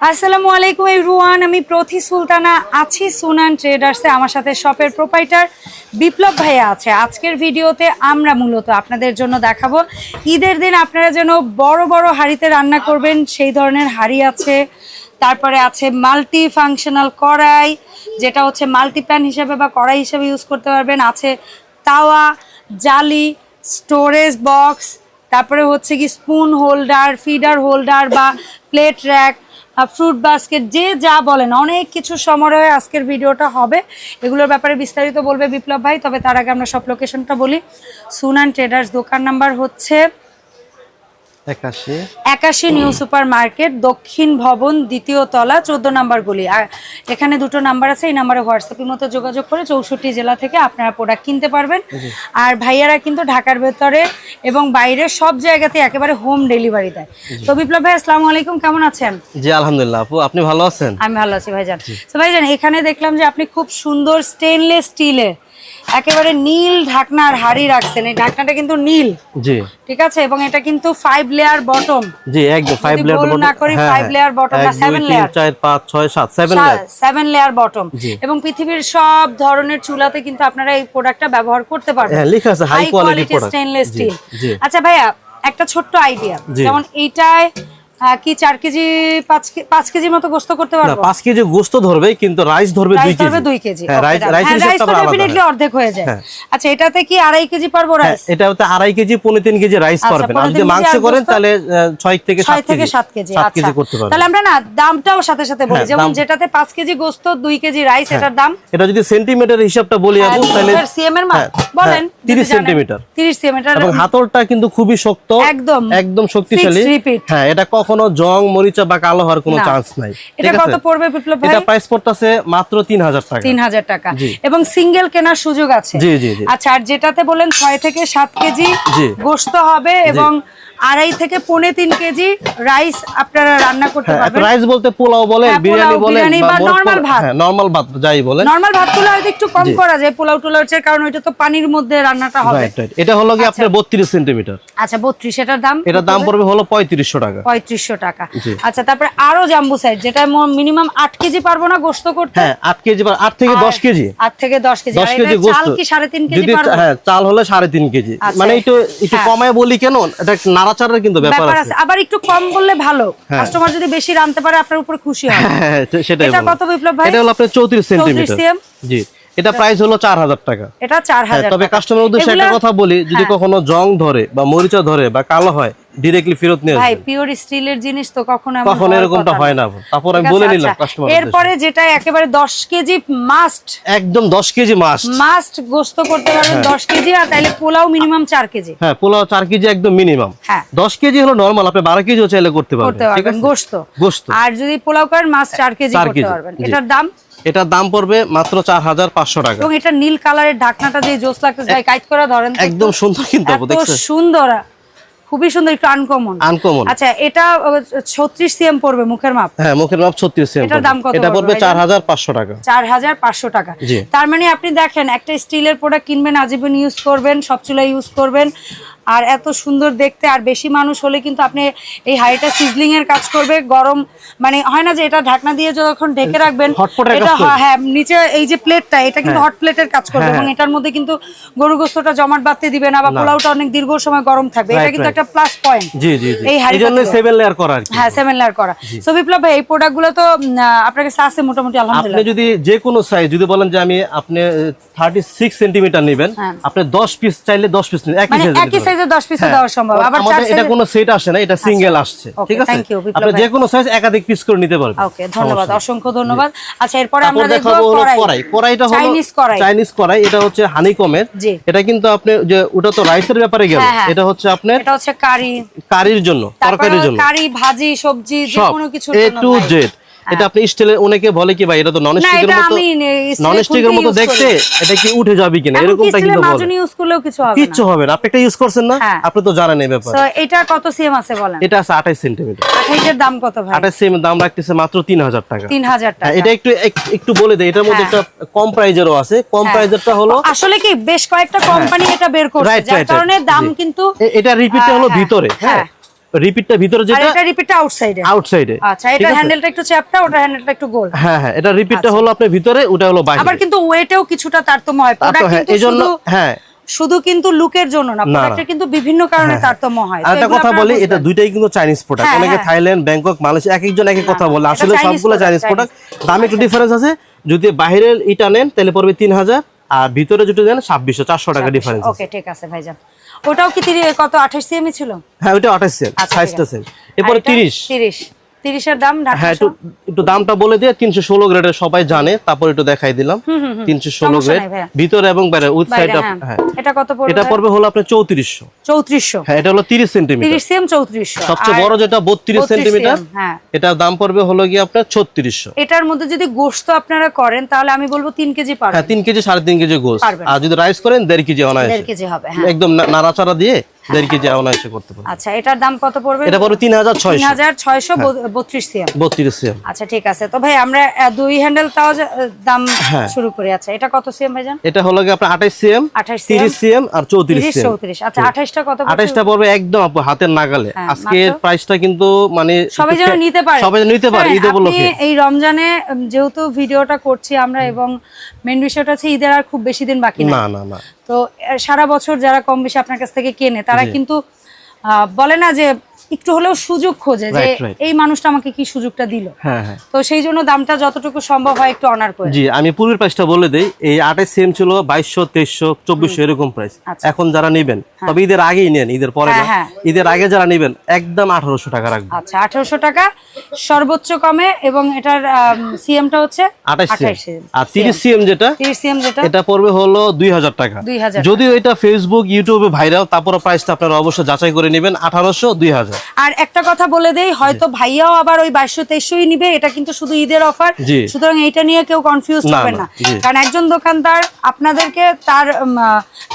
আসসালামু আলাইকুম এভরিওয়ান, আমি প্রথি সুলতানা আছি সুনান ট্রেডার্সে, আমার সাথে শপের প্রোপাইটার বিপ্লব ভাইয়া আছে। আজকের ভিডিওতে আমরা মূলত আপনাদের জন্য দেখাবো, ঈদের দিন আপনারা যেন বড় বড় হাঁড়িতে রান্না করবেন, সেই ধরনের হাঁড়ি আছে। তারপরে আছে মাল্টি ফাংশনাল কড়াই, যেটা হচ্ছে মাল্টি প্যান হিসেবে বা কড়াই হিসেবে ইউজ করতে পারবেন। আছে তাওয়া, জালি স্টোরেজ বক্স তারপরে হচ্ছে কি স্পুন হোল্ডার ফিডার হোল্ডার বা প্লেট র্যাক ফ্রুট বাস্কেট যে যা বলেন, অনেক কিছু সমারোহে আজকের ভিডিওটা হবে। এগুলোর ব্যাপারে বিস্তারিত বলবে বিপ্লব ভাই, তবে তার আগে আমরা সব লোকেশনটা বলি। সুনান ট্রেডার্স দোকান নাম্বার হচ্ছে একাশি। নিউ সুপার মার্কেট দক্ষিণ ভবন দ্বিতীয় তলা চোদ্দ নাম্বার গলি। আর এখানে দুটো নাম্বার আছে এই নাম্বারে হোয়াটসঅ্যাপের মতো যোগাযোগ করে চৌষট্টি জেলা থেকে আপনারা প্রোডাক্ট কিনতে পারবেন। আর ভাইয়ারা কিন্তু ঢাকার ভেতরে এবং বাইরে সব জায়গাতে একেবারে হোম ডেলিভারি দেয়। তো বিপ্লব ভাই আসসালামু আলাইকুম কেমন আছেন? জি আলহামদুলিল্লাহ আপু আপনি ভালো আছেন? আমি ভালো আছি ভাইজান। তো ভাইজান এখানে দেখলাম যে আপনি খুব সুন্দর স্টেনলেস স্টিলের একেবারে নীল ঢাকনার হাড়ি রাখছেন। এই ঢাকনাটা কিন্তু নীল। জি। ঠিক আছে? এবং এটা কিন্তু ফাইভ লেয়ার বটম জি একদম ফাইভ লেয়ার ভুল না করি, five layer bottom বা seven layer। চার পাঁচ ছয় সাত seven layer seven layer bottom এবং পৃথিবীর সব ধরনের চুলাতে কিন্তু আপনারা এই প্রোডাক্টটা ব্যবহার করতে পারবেন। হ্যাঁ, লেখা আছে quality product। স্টেনলেস জি, স্টিল জি। আচ্ছা ভাইয়া একটা ছোট্ট আইডিয়া যেমন এইটায় কি চার কেজি পাঁচ কে- পাঁচ কেজি মতো গোস্ত করতে না পারব? পাঁচ কেজি গোস্ত ধরবে কিন্তু রাইস ধরবে দুই রাইস কেজি। ধরবে দুই কেজি হ্যাঁ রাইস রাইস তো ডেফিনেটলি অর্ধেক হয়ে যায়। হ্যাঁ। আচ্ছা এটাতে কি আড়াই কেজি পারব রাইস? আড়াই কেজি পনেরো তিন কেজি রাইস আচ্ছা, পারবেন। আর যদি মাংস করেন তাহলে আহ, ছয় থেকে ছয় সাত থেকে কেজি সাত কেজি সাত আচ্ছা। তাহলে আমরা না দামটাও সাথে সাথে বলি। হ্যাঁ, যেমন যেটাতে পাঁচ কেজি গোস্ত দুই কেজি রাইস এটার দাম? এটা যদি সেন্টিমিটার হিসাবটা বলি আপু তাহলে সিএম এর হ্যাঁ, বলেন হ্যাঁ, 30 সেন্টিমিটার। তিরিশ সেন্টিমিটার এবং হাতলটা কিন্তু খুবই শক্ত একদম। একদম শক্তিশালী। হ্যাঁ এটা কখনো জং মরিচা বা কালো হওয়ার কোনো চান্স নাই। এটা কত পড়বে বিপ্লব ভাই? এটা প্রাইস পড়তেছে মাত্র তিন হাজার টাকা। তিন হাজার টাকা এবং সিঙ্গেল কেনার সুযোগ আছে। জি, জি। আচ্ছা আর যেটাতে বলেন 6 থেকে 7 কেজি গোশত হবে এবং আড়াই থেকে পৌনে তিন কেজি রাইস আপনারা রান্না করতে হ্যাঁ পারবেন। রাইস বলতে পোলাও বলেন হ্যাঁ, বিরিয়ানি বলেন বা পোলাও- ভাত। হ্যাঁ নরমাল ভাত যাই বলেন। নর্মাল ভাতগুলো হয়তো একটু কম করা যায় পোলাও টোলাও চেয়ে কারণ ওইটা তো পানির মধ্যে রান্নাটা হবে। এটা হলো কি আপনার বত্রিশ সেন্টিমিটার। আচ্ছা বত্রিশ এটার দাম এটার দাম পড়বে হলো পঁয়ত্রিশশো টাকা। পঁয়ত্রিশশো টাকা। আচ্ছা তারপরে আরও জাম্বু সাইজ যেটা মিনিমাম আট কেজি পারব না গোস্ত করতে? হ্যাঁ আট কেজি বা আট থেকে দশ কেজি। আট থেকে দশ কেজি। দশ আর কেজি এটার চাল কি সাড়ে তিন কেজি পারব? হ্যাঁ চাল হলে সাড়ে তিন কেজি। আচ্ছা। মানে একটু একটু হ্যাঁ। কমায় বলি কেন? এটা নাড়াচাড়ার কিন্তু ব্যাপার আছে। আবার একটু কম বললে ভালো। হ্যাঁ। কাস্টমার যদি বেশি রানতে পারে আপনার উপর খুশি হবে হ্যাঁ সেটাই এটা কত বিপ্লব ভাই? এটা হলো আপনার চৌত্রিশ 34 সেমি জি। এটা প্রাইস হলো চার হাজার টাকা। এটা চার হ্যাঁ, হাজার তবে কাস্টমার উদ্দেশ্যে একটা কথা বলি। যদি হ্যাঁ। কখনো জং ধরে বা মরিচা ধরে বা কালো হয় ডিরেক্টলি ফেরত নিয়ে ভাই পিওর স্টিলের জিনিস তো কখনো কখনো এরকমটা হয় না। তারপর আমি বলে নিলাম আচ্ছা। কাস্টমার এরপরে যেটা একেবারে দশ কেজি মাস্ট একদম দশ কেজি মাছ মাস্ট গোস্ত করতে পারবেন দশ কেজি আর তাহলে পোলাও মিনিমাম চার কেজি। হ্যাঁ পোলাও চার কেজি একদম মিনিমাম হ্যাঁ। দশ কেজি হলো নর্মাল আপনি বারো কেজিও চাইলে করতে পারবেন। ঠিক আছে? গোস্ত। গোস্ত। আর যদি পোলাও করেন মাছ চার কেজি চার করতে পারবেন। এটার দাম? এটার দাম পড়বে মাত্র চার হাজার পাঁচশো টাকা। এবং এটা নীল কালারের ঢাকনাটা যে জোস লাগতেছে। ভাই কাইট করে ধরেন একদম সুন্দর কিন্তু সুন্দর। খুবই সুন্দর একটু আনকমন আনকমন আচ্ছা এটা ছত্রিশ সিএম পড়বে মুখের মাপ? হ্যাঁ মুখের মাপ ছত্রিশ এটার দাম কত এটা পড়বে পড়বে ভাইজান? চার হাজার পাঁচশো টাকা। চার হাজার পাঁচশো টাকা। তার মানে আপনি দেখেন একটা স্টিলের প্রোডাক্ট কিনবেন আজীবন ইউজ করবেন সব ইউজ করবেন আর এত সুন্দর দেখতে আর বেশি মানুষ হলে কিন্তু আপনি এই হাঁড়িটা সিজলিং এর কাজ করবে গরম মানে হয় না যে এটা ঢাকনা দিয়ে যখন ঢেকে রাখবেন এটা হ্যাঁ নিচে এই যে প্লেটটা এটা কিন্তু হট প্লেটের কাজ করবে হ্যাঁ, এবং এটার মধ্যে কিন্তু গরু গোস্তটা জমাট বাঁধতে দিবে না বা পোলাওটা অনেক দীর্ঘ সময় গরম থাকবে এটা কিন্তু প্লাস পয়েন্ট জি জি এই জন্য সেভেন লেয়ার করা হ্যাঁ সেভেন লেয়ার করা। সো বিপ্লব ভাই এই প্রোডাক্টগুলো তো উম, আহ, আপনার কাছে আছে মোটামুটি আপনি যদি যে কোনো সাইজ যদি বলেন যে আমি আপনি থার্টি সিক্স সেন্টিমিটার নেবেন হ্যাঁ। আপনি দশ পিস চাইলে দশ পিস নেবেন একই মানে একই সাইজের দশ পিসও দেওয়া সম্ভব। আবার চার এটা কোনো সেট আসে না এটা সিঙ্গেল আসছে ঠিক আছে? আপনি যে কোনো সাইজ একাধিক পিস করে নিতে পারবেন। ওকে ধন্যবাদ অসংখ্য ধন্যবাদ। আচ্ছা এরপরে আমরা দেখব কড়াই। কড়াই। কড়াইটা হলো চাইনিজ কড়াই। চাইনিজ কড়াই এটা হচ্ছে হানিকমের। এটা কিন্তু আপনি যে ওটা তো রাইসের ব্যাপারে গেল। হ্যাঁ, হ্যাঁ। এটা হচ্ছে আপনার এটা হচ্ছে কারি। কারির জন্য তরকারির জন্য। কারি ভাজি সবজি যে কোনো কিছু এ টু জেড এটা আপনি স্টিলের অনেকে বলে কি ভাই এটা তো নন স্টিকের মতো নন স্টিকের মতো দেখতে এটা কি উঠে যাবে কিনা? এরকমটা কিন্তু বলে। মাজনি ইউজ করলেও কিছু হবে না। আপনি ইউজ করছেন না? হ্যাঁ। আপনি তো জানেন এই ব্যাপার। তো এটা কত সিএম আছে বলেন? এটা আছে আঠাইশ সেন্টিমিটার আঠাইশের দাম কত ভাই? দাম রাখতেছে মাত্র তিন হাজার টাকা। তিন হাজার হ্যাঁ, টাকা এটা একটু একটু বলে দেয় এটার মধ্যে হ্যাঁ। একটা কম প্রাইজেরও আছে। কম। প্রাইজেরটা হলো আসলে কি বেশ কয়েকটা কোম্পানি এটা বের করছে Right, যার কারণে দাম কিন্তু এটা হলো ভিতরে। হ্যাঁ। রিপিটটা ভিতরে যেটা এটা রিপিটটা আউটসাইডে আউটসাইডে আচ্ছা এটা হ্যান্ডেলটা একটু চ্যাপটা ওটা হ্যান্ডেলটা একটু গোল। হ্যাঁ হ্যাঁ এটা রিপিটটা হলো আপনার ভিতরে ওটা হলো বাইরে। আবার কিন্তু ওয়েটেও কিছুটা তারতম্য হয় প্রোডাক্ট হ্যাঁ কিন্তু এই জন্য শুধু হ্যাঁ। শুধু কিন্তু লুকের জন্য না। প্রোডাক্টের কিন্তু বিভিন্ন কারণে তারতম্য হয়। একটা কথা বলি এটা দুইটাই কিন্তু চাইনিজ প্রোডাক্ট হ্যাঁ, অনেকে হ্যাঁ। থাইল্যান্ড ব্যাংকক মালয়েশিয়া এক একজন এক এক কথা বলে। আসলে সবগুলো চাইনিজ প্রোডাক্ট দামে একটু ডিফারেন্স আছে। যদি বাইরের ইটা নেন তাহলে পড়বে তিন হাজার। আর ভিতরে যদি নেন ছাব্বিশশো চারশো টাকা ডিফারেন্স ওকে ঠিক আছে ভাইজান। ওটাও কি কত আঠাশ সিএমই ছিল? হ্যাঁ ওটা আঠাশ সিএম সাইজটা সেম এরপরে তিরিশ। তিরিশ। তিরিশের দাম হ্যাঁ একটু একটু দামটা বলে দিয়ে তিনশো ষোলো গ্রেডের সবাই জানে তারপর একটু দেখাই দিলাম। তিনশো ষোলো সমস্যা গ্রেড ভিতরে এবং বাইরে উইথ সাইড বাইরে, হ্যাঁ। হ্যাঁ। এটা কত পড়বে এটা পড়বে হলো আপনার চৌত্রিশশো। চৌত্রিশশো। হ্যাঁ এটা হলো তিরিশ সেন্টিমিটার। তিরিশ সিএম চৌত্রিশশো। সবচেয়ে বড় যেটা বত্রিশ 32 সেন্টিমিটার। হ্যাঁ। এটার দাম পড়বে হলো গিয়ে আপনার ছত্রিশশো। এটার মধ্যে যদি আপনারা করেন তাহলে আমি বলব তিন কেজি পারবেন। হ্যাঁ তিন কেজি সাড়ে তিন কেজি গোস আর যদি রাইস করেন দেড় কেজি অনায়াসে। কেজি হবে হ্যাঁ। একদম নাড়াচাড়া দিয়ে দেড় কেজি অনায়াসে করতে পারবেন আচ্ছা এটার দাম কত পড়বে? এটা পড়বে তিন হাজার তিন ছয়শো হাজার ছয়শো বত্রিশ সিএম। বত্রিশ সিএম। আচ্ছা ঠিক আছে। তো ভাই আমরা দুই হ্যান্ডেল তাও দাম হ্যাঁ। শুরু করি। আচ্ছা এটা কত সিএম ভাইজান? এটা হলো গিয়ে আপনার আঠাইশ সিএম 28 সিএম। আর চৌত্রিশ তিরিশ সিএম। চৌত্রিশ। আচ্ছা আঠাশটা কত পড়ছে? আঠাইশটা পড়বে একদম আপু হাতের নাগালে। আজকে আজকের মাত্র? প্রাইসটা কিন্তু মানে সবাই যেন নিতে পারে। সবাই নিতে পারে হ্যাঁ, ঈদ উপলক্ষে। এই রমজানে যেহেতু ভিডিওটা করছি আমরা এবং মেন বিষয়টা হচ্ছে ঈদের আর খুব বেশি দিন বাকি না না না না। তো সারা বছর যারা কম বেশি আপনার কাছ থেকে কেনে তারা কিন্তু আহ, বলে না যে একটু হলেও সুযোগ খোঁজে যে. এই মানুষটা আমাকে কি সুযোগটা দিল। হ্যাঁ হ্যাঁ। তো সেই জন্য দামটা যতটুকু সম্ভব হয় একটু অনার করে জি আমি পূর্বের প্রাইসটা বলে দেই এই আঠাইশ সিএম ছিল বাইশশো তেইশশো চব্বিশশো এরকম প্রাইস আচ্ছা। এখন যারা নেবেন তবে ঈদের আগেই নেন ঈদের পরে না। হ্যাঁ, হ্যাঁ। ঈদের আগে যারা নেবেন একদম আঠারোশো টাকা রাখবেন। আচ্ছা আঠারোশো টাকা সর্বোচ্চ কমে এবং এটার সিএমটা হচ্ছে সিএম আর তিরিশ সিএম যেটা তিরিশ সিএম যেটা। এটা পড়বে হলো দুই হাজার টাকা। যদিও এটা ফেসবুক ইউটিউবে ভাইরাল তারপরে প্রাইসটা আপনারা অবশ্যই যাচাই করে নেবেন আঠারোশো দুই হাজার। আর একটা কথা বলে দেই হয়তো ভাইয়াও আবার ওই বাইশশো তেইশশোই নিবে এটা কিন্তু শুধু ঈদের অফার সুতরাং এইটা নিয়ে কেউ কনফিউজ না, হবেন না, কারণ একজন দোকানদার আপনাদেরকে তার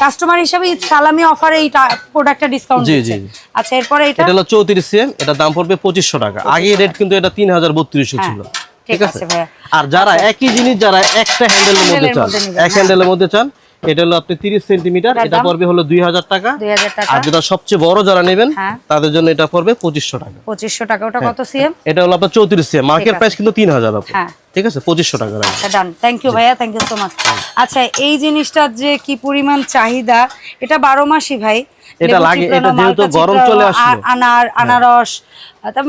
কাস্টমার হিসাবে সালামি অফারে এই প্রোডাক্টটা ডিসকাউন্ট দিচ্ছে। আচ্ছা এরপরে এটা? এটা হলো চৌত্রিশ সিএম এটা দাম পড়বে পঁচিশশো টাকা। আগে রেট কিন্তু এটা তিন হাজার বত্রিশশো ছিল। হ্যাঁ, ঠিক আছে? ভাইয়া। আর যারা একই জিনিস যারা একটা হ্যান্ডেলের মধ্যে চান এক হ্যান্ডেলের মধ্যে চান এটা হলো আপনি তিরিশ সেন্টিমিটার এটা পড়বে হলো দুই হাজার টাকা। দুই হাজার টাকা। আর যেটা সবচেয়ে বড় যারা নেবেন হ্যাঁ। তাদের জন্য এটা পড়বে পঁচিশশো টাকা। পঁচিশশো টাকা। ওটা হ্যাঁ। কত সিএম? এটা হলো আপনার চৌত্রিশ সিএম। মার্কেট প্রাইস কিন্তু তিন হাজার আপু। হ্যাঁ। ঠিক আছে? পঁচিশশো টাকা আচ্ছা ডান থ্যাংক ইউ ভাইয়া। থ্যাংক ইউ সো মাচ আচ্ছা এই জিনিসটার যে কি পরিমাণ চাহিদা এটা বারো মাসই ভাই। এটা লাগে, এটা যেহেতু গরম চলে আসলো। আ- আনার আনারস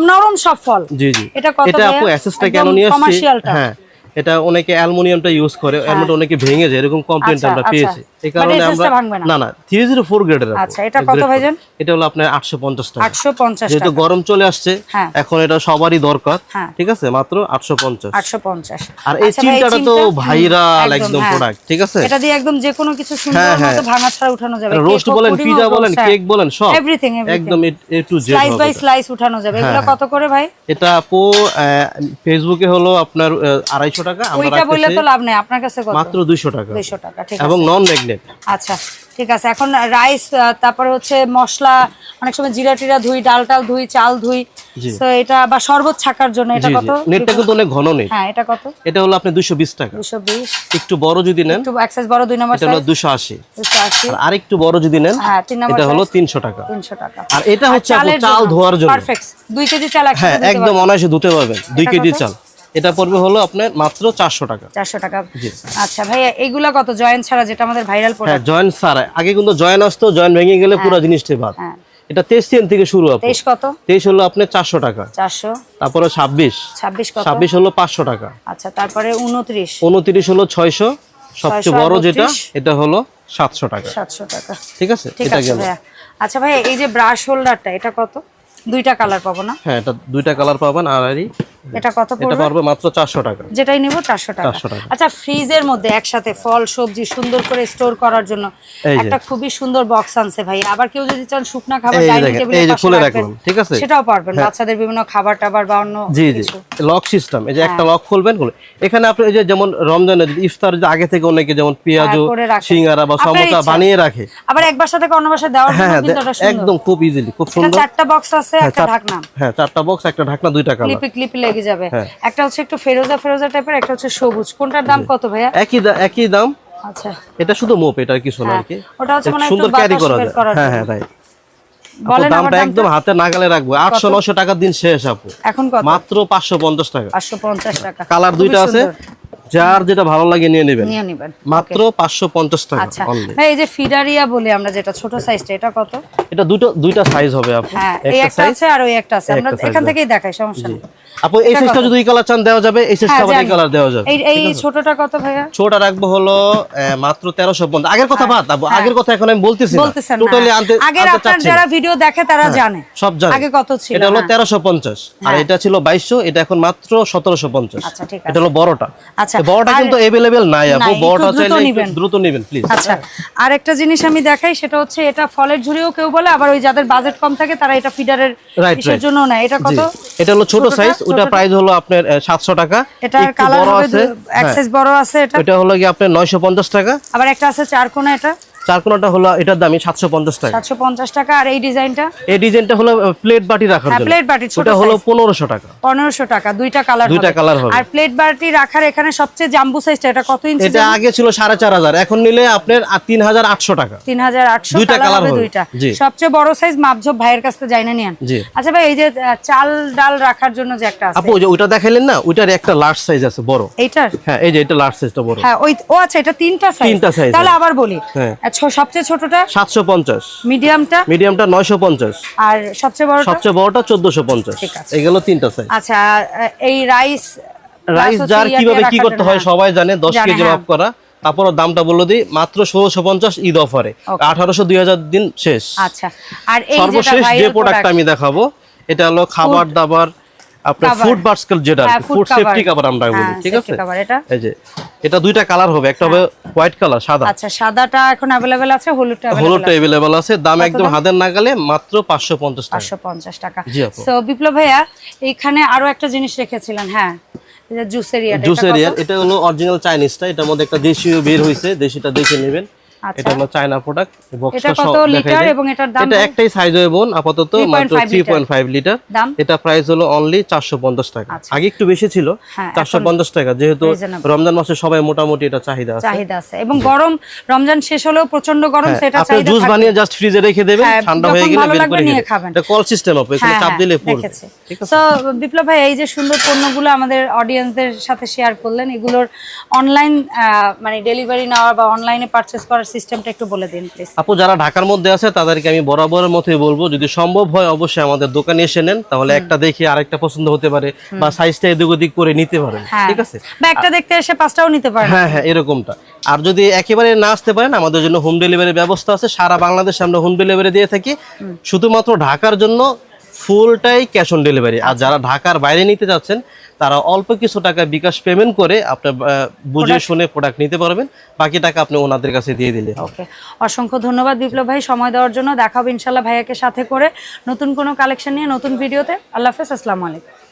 নরম সব ফল। জি জি। এটা কত এটা আপু এসএসটা কেন নিয়ে আসছি হ্যাঁ। এটা অনেকে অ্যালুমিনিয়ামটা ইউজ করে অ্যালুমিনিয়াম অনেকে ভেঙে যায় এরকম কমপ্লেন্ট আচ্ছা, আমরা আচ্ছা। পেয়েছি এই কারণে আমরা না? না না থ্রি জিরো ফোর গ্রেডের আচ্ছা, এটা কত ভাইজান? এটা হলো আপনার টাকা। আটশো পঞ্চাশ যেহেতু গরম চলে আসছে হ্যাঁ। এখন এটা সবারই দরকার। হ্যাঁ। ঠিক আছে মাত্র আটশো পঞ্চাশ। আটশো পঞ্চাশ। আর এই আচ্ছা চিন্তাটা তো ভাইরাল একদম হ্যাঁ। প্রোডাক্ট ঠিক আছে? এটা দিয়ে একদম যে কোনো কিছু সুন্দর। মতো ভাঙা ছাড়া উঠানো যাবে। রোস্ট বলেন পিজা বলেন কেক বলেন সব। এভরিথিং একদম A to Z slice by slice উঠানো যাবে। এগুলো কত করে ভাই? এটা আপু ফেসবুকে হলো আপনার আড়াইশো টাকা আমরা বললে তো লাভ নেই আপনার কাছে কত? মাত্র দুইশো টাকা। দুইশো টাকা ঠিক এবং নন ম্যাগনেট আচ্ছা ঠিক আছে। এখন রাইস তারপরে হচ্ছে মশলা অনেক সময় জিরা টিরা ধুই ডাল টাল ধুই চাল ধুই। তো এটা বা শরবত ছাকার জন্য এটা কত? নেটটা কিন্তু অনেক ঘন নেট হ্যাঁ এটা কত? এটা হলো আপনি দুশো বিশ টাকা। দুশো বিশ। একটু বড় যদি নেন একটু বড় দুই নম্বর এটা হলো আর আরেকটু বড় যদি নেন হ্যাঁ তিন নম্বর এটা হলো তিনশো টাকা। তিনশো টাকা। আর এটা হচ্ছে আপু চাল ধোয়ার জন্য। পারফেক্ট দুই কেজি চাল হ্যাঁ একদম অনায়াসে ধুতে পারবেন। দুই কেজি চাল। এটা পড়বে হলো আপনার মাত্র চারশো টাকা। চারশো টাকা। জি। আচ্ছা ভাইয়া এগুলা কত? জয়েন্ট ছাড়া যেটা আমাদের ভাইরাল হ্যাঁ প্রোডাক্ট জয়েন্ট সার আগে কিন্তু জয়েন আসতো জয়েন ভেঙে গেলে পুরো জিনিসটাই বাদ। হ্যাঁ। এটা তেইশ সেন থেকে শুরু আপু। তেইশ কত? তেইশ হলো আপনার চারশো টাকা। চারশো। তারপরে ছাব্বিশ। ছাব্বিশ কত? ছাব্বিশ হলো পাঁচশো টাকা। আচ্ছা তারপরে উনত্রিশ। উনত্রিশ হলো ছয়শো। সবচেয়ে বড় যেটা এটা হলো সাতশো টাকা। সাতশো টাকা। ঠিক আছে? এটা গেল। আচ্ছা ভাইয়া এই যে ব্রাশ হোল্ডারটা এটা কত? দুইটা কালার পাবো না? হ্যাঁ এটা দুইটা কালার পাবেন আর এই এটা কত এটা পড়বে? মাত্র চারশো টাকা। যেটাই নিব চারশো টাকা। 400 টাকা। আচ্ছা ফ্রিজের মধ্যে একসাথে ফল সবজি সুন্দর করে স্টোর করার জন্য একটা খুবই সুন্দর বক্স আনছে ভাই। আবার কেউ যদি চান শুকনা খাবার ডাইনিং টেবিলের এই যে খুলে রাখবেন, ঠিক আছে? সেটাও পারবেন। বাচ্চাদের বিভিন্ন খাবার টাবার বা অন্য জি জি। লক সিস্টেম এই যে একটা হ্যাঁ। লক খুলবেন এখানে আপনি এই যে যেমন রমজানের ইফতার যে আগে থেকে অনেকে যেমন পেঁয়াজ হ্যাঁ, সিঙ্গারা বা ইচ্ছা। বানিয়ে রাখে। আবার এক বাসা থেকে অন্য বাসা দেওয়ার হ্যাঁ জন্য হ্যাঁ কিন্তু এটা সুন্দর। একদম খুব ইজিলি খুব সুন্দর। চারটা বক্স আছে হ্যাঁ, একটা ঢাকনা। হ্যাঁ চারটা বক্স একটা ঢাকনা দুইটা কালার। ক্লিপি ক্লিপি লেগে যাবে। হ্যাঁ। একটা হচ্ছে একটু ফেরোজা ফেরোজা টাইপের একটা হচ্ছে সবুজ। কোনটার দাম কত ভাইয়া? একই একই দাম? আচ্ছা। এটা শুধু মোপ এটা কিছু না আর কি। ওটা হচ্ছে মানে সুন্দর ক্যারি করা যায়। হ্যাঁ হ্যাঁ রাইট আপু, বলেন আবার দামটা দামটা। একদম হাতে নাগালে রাখব। আটশো নশো টাকার দিন শেষ আপু। এখন মাত্র পাঁচশো পঞ্চাশ টাকা। পাঁচশো পঞ্চাশ টাকা। কালার দুইটা আছে। যার যেটা ভালো লাগে নিয়ে নেবেন। নিয়ে নেবেন। মাত্র টাকা আচ্ছা। ভাই এই যে ফিডারিয়া বলি আমরা যেটা ছোট সাইজটা এটা কত? এটা দুটো দুইটা সাইজ হবে আপু। হ্যাঁ এই একটা আছে আর ওই একটা আছে। আমরা এখান। থেকেই দেখাই সমস্যা নেই। আপু এই সাইজটা যদি কালার চান দেওয়া যাবে। এই সাইজটা হ্যাঁ, আবার এই কালার দেওয়া যাবে। এই এই ছোটটা কত ভাইয়া? ছোটটা রাখব হলো মাত্র আগের কথা বাদ আপু আগের কথা এখন আমি বলতেছি হ্যাঁ। না। টোটালি আনতে আগের আপনার না। যারা ভিডিও দেখে তারা জানে। সব জানে। আগে কত ছিল এটা হলো হ্যাঁ। তেরোশো পঞ্চাশ। আর এটা ছিল বাইশশো এটা এখন মাত্র সতেরোশো পঞ্চাশ। আচ্ছা, ঠিক এটা হলো বড়টা। আচ্ছা, বড়টা কিন্তু এভেলেবেল নাই আপু। বড়টা চাইলে দ্রুত নেবেন প্লিজ আচ্ছা আর একটা জিনিস আমি দেখাই সেটা হচ্ছে এটা ফলের ঝুড়িও কেউ বলে আবার ওই যাদের বাজেট কম থাকে তারা এটা ফিডারের. জন্য নেয়? এটা কত? এটা হলো ছোট সাইজ ওটা প্রাইস হলো আপনার সাতশো টাকা। এটা কালার হবে আছে এক বড় আছে এটা। এটা হলো কি আপনার নয়শো পঞ্চাশ টাকা। আবার একটা আছে চার কোণা এটা। চার কোনাটা হলো এটার দামই সাতশো পঞ্চাশ টাকা। সাতশো পঞ্চাশ টাকা আর এই ডিজাইনটা? এই ডিজাইনটা হলো প্লেট বাটি রাখার হ্যাঁ, জন্য। plate বাটি, ছোট ওটা হলো size। পনেরোশো টাকা। পনেরোশো টাকা দুইটা কালার দুইটা colour হবে। আর প্লেট বাটি রাখার এখানে সবচেয়ে জাম্বু সাইজটা এটা কত ইঞ্চি এটা আগে ছিল সাড়ে চার হাজার এখন নিলে আপনার তিন হাজার আটশো টাকা। তিন হাজার আটশো দুইটা কালার হবে। দুইটা। সবচেয়ে বড় সাইজ মাপঝোপ ভাইয়ের কাছ থেকে যাই না নিয়েন। আচ্ছা ভাই এই যে চাল ডাল রাখার জন্য যে একটা আছে। আপু ওইটা দেখাইলেন না? ওইটার একটা লার্জ সাইজ আছে বড়। এইটার? হ্যাঁ এই যে এটা লার্জ সাইজটা বড়। হ্যাঁ ওই ও আচ্ছা এটা তিনটা সাইজ তিনটা তাহলে। আবার বলি। হ্যাঁ। আর ছ- সবচেয়ে ছোটটা? সাতশো পঞ্চাশ। মিডিয়ামটা? মিডিয়ামটা নয়শো পঞ্চাশ। আর সবচেয়ে বড়টা? সবচেয়ে বড়টা চোদ্দশো পঞ্চাশ। ঠিক আছে। এগুলো তিনটা সাইজ আচ্ছা এই রাইস রাইস যার কীভাবে কি করতে হয় সবাই জানে দশ জানে, কেজি হ্যাঁ। মাপ করা। তারপর দামটা বলে দিই মাত্র ষোলোশো পঞ্চাশ ঈদ অফারে. আঠারোশো দুই হাজার দিন শেষ। আচ্ছা। আর এই সর্বশেষ যে প্রোডাক্ট আমি দেখাবো এটা হলো খাবার দাবার আপনার ফুড বার্সকেল যেটা হ্যাঁ, ফুড সেফটি cover। আমরা বলি হ্যাঁ, ঠিক আছে? এই যে এটা দুইটা কালার হবে একটা হবে হোয়াইট কালার সাদা। আচ্ছা সাদাটা এখন अवेलेबल আছে হলুদটা হলুদটা अवेलेबल আছে দাম একদম হাতের নাগালে মাত্র পাঁচশো পঞ্চাশ টাকা। পাঁচশো পঞ্চাশ টাকা। জি আপু। সো বিপ্লব ভাইয়া এখানে আরও একটা জিনিস রেখেছিলেন হ্যাঁ? এটা ইয়াটা জুস এরিয়ার এটা হলো অরিজিনাল চাইনিজটা এটার মধ্যে একটা দেশীয় বের হইছে দেশিটা দেখে নেবেন। এটা হলো চায়না প্রোডাক্ট কত লিটার এবং এটার দাম এটা একটাই সাইজ বোন আপাতত মাত্র থ্রি লিটার। এটা প্রাইস হলো অনলি চারশো পঞ্চাশ টাকা। আচ্ছা। আগে একটু বেশি ছিল হ্যাঁ, চারশো পঞ্চাশ টাকা। যেহেতু রমজান মাসে সবাই মোটামুটি এটা চাহিদা আছে। চাহিদা আছে। এবং গরম রমজান শেষ হলেও প্রচণ্ড গরম হ্যাঁ, সেটা আপনি জুস বানিয়ে জাস্ট ফ্রিজে রেখে দেবেন হ্যাঁ, ঠান্ডা হয়ে গেলে বের করে নিয়ে খাবেন। এটা কল সিস্টেম আপনি এখানে হ্যাঁ, চাপ হ্যাঁ, দিলে পড়বে ঠিক আছে? So, বিপ্লব ভাই এই যে সুন্দর পণ্যগুলো আমাদের অডিয়েন্সদের সাথে শেয়ার করলেন এগুলোর অনলাইন মানে ডেলিভারি নেওয়া বা অনলাইনে পারচেস করার সিস্টেমটা একটু বলে দিন প্লিজ আপু যারা ঢাকার মধ্যে আছে তাদেরকে আমি বরাবরের মতোই বলব যদি সম্ভব হয় অবশ্যই আমাদের দোকানে এসে নেন তাহলে একটা দেখে আরেকটা পছন্দ হতে পারে বা সাইজটা এদিক ওদিক করে নিতে পারেন হ্যাঁ। ঠিক আছে? বা একটা দেখতে এসে পাঁচটাও নিতে পারেন। হ্যাঁ হ্যাঁ এরকমটা। আর যদি একেবারে না আসতে পারেন আমাদের জন্য হোম ডেলিভারির ব্যবস্থা আছে সারা বাংলাদেশে আমরা হোম ডেলিভারি দিয়ে থাকি। শুধুমাত্র ঢাকার জন্য ফুলটাই ক্যাশ অন ডেলিভারি আর যারা ঢাকার বাইরে নিতে যাচ্ছেন তারা অল্প কিছু টাকা বিকাশ পেমেন্ট করে আপনার বুঝে শুনে প্রোডাক্ট নিতে পারবেন। বাকি টাকা আপনি ওনাদের কাছে দিয়ে দিলে। ওকে অসংখ্য ধন্যবাদ বিপ্লব ভাই। সময় দেওয়ার জন্য দেখাবো ইনশাল্লাহ ভাইয়াকে সাথে করে নতুন কোনো কালেকশন নিয়ে নতুন ভিডিওতে আল্লাহ হাফেজ আসসালামু আলাইকুম।